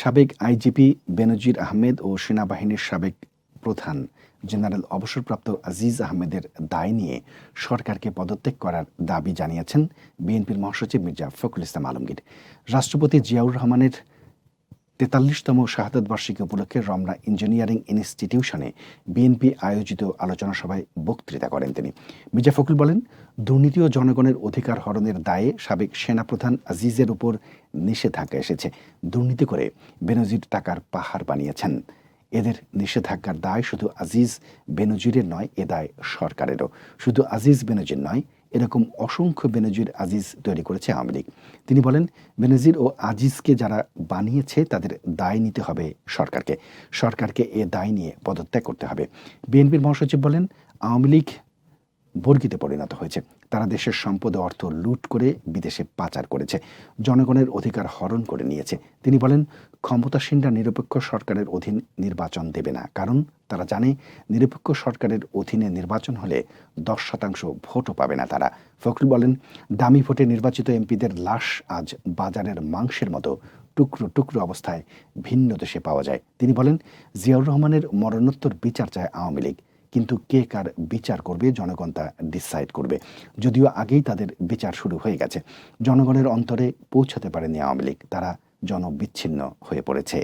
সাবেক আইজিপি বেনজির আহমেদ ও সেনাবাহিনীর সাবেক প্রধান জেনারেল অবসরপ্রাপ্ত আজিজ আহমেদের দায় নিয়ে সরকারকে পদত্যাগ করার দাবি জানিয়েছেন বিএনপির মহাসচিব মির্জা ফখরুল ইসলাম আলমগীর। রাষ্ট্রপতি জিয়াউর রহমানের তেতাল্লিশতম শাহাদত বার্ষিকী উপলক্ষে রমনা ইঞ্জিনিয়ারিং ইনস্টিটিউশনে বিএনপি আয়োজিত আলোচনা সভায় বক্তৃতা করেন তিনি। মির্জা ফখরুল বলেন, দুর্নীতি ও জনগণের অধিকার হরণের দায়ে সাবেক সেনাপ্রধান আজিজের উপর নিষেধাজ্ঞা এসেছে। দুর্নীতি করে বেনজির টাকার পাহাড় বানিয়েছেন। এদের নিষেধাজ্ঞার দায় শুধু আজিজ বেনজিরের নয়, এ দায় সরকারেরও। শুধু আজিজ বেনজির নয় এরকম অসংখ্য বেনজির আজিজ তৈরি করেছে আওয়ামী লীগ। তিনি বলেন, বেনজির ও আজিজকে যারা বানিয়েছে, তাদের দায় নিতে হবে সরকারকে। সরকারকে এ দায় নিয়ে পদত্যাগ করতে হবে। বিএনপির মহাসচিব বলেন, আওয়ামী লীগ বর্গিতে পরিণত হয়েছে। তারা দেশের সম্পদ অর্থ লুট করে বিদেশে পাচার করেছে। জনগণের অধিকার হরণ করে নিয়েছে। তিনি বলেন ক্ষমতাসীনরা নিরপেক্ষ সরকারের অধীন নির্বাচন দেবে না। কারণ তারা জানে, নিরপেক্ষ সরকারের অধীনে নির্বাচন হলে দশ শতাংশ ভোটও পাবে না তারা। ফখরুল বলেন, দামি ভোটে নির্বাচিত এমপিদের লাশ আজ বাজারের মাংসের মতো টুকরো টুকরো অবস্থায় ভিন্ন দেশে পাওয়া যায়। তিনি বলেন, জিয়াউর রহমানের মরণোত্তর বিচার চায় আওয়ামী লীগ। কিন্তু কে কার বিচার করবে, জনগণ তা ডিসাইড করবে। যদিও আগেই তাদের বিচার শুরু হয়ে গেছে। জনগণের অন্তরে পৌঁছাতে পারেনি আওয়ামী লীগ। তারা জনবিচ্ছিন্ন হয়ে পড়েছে।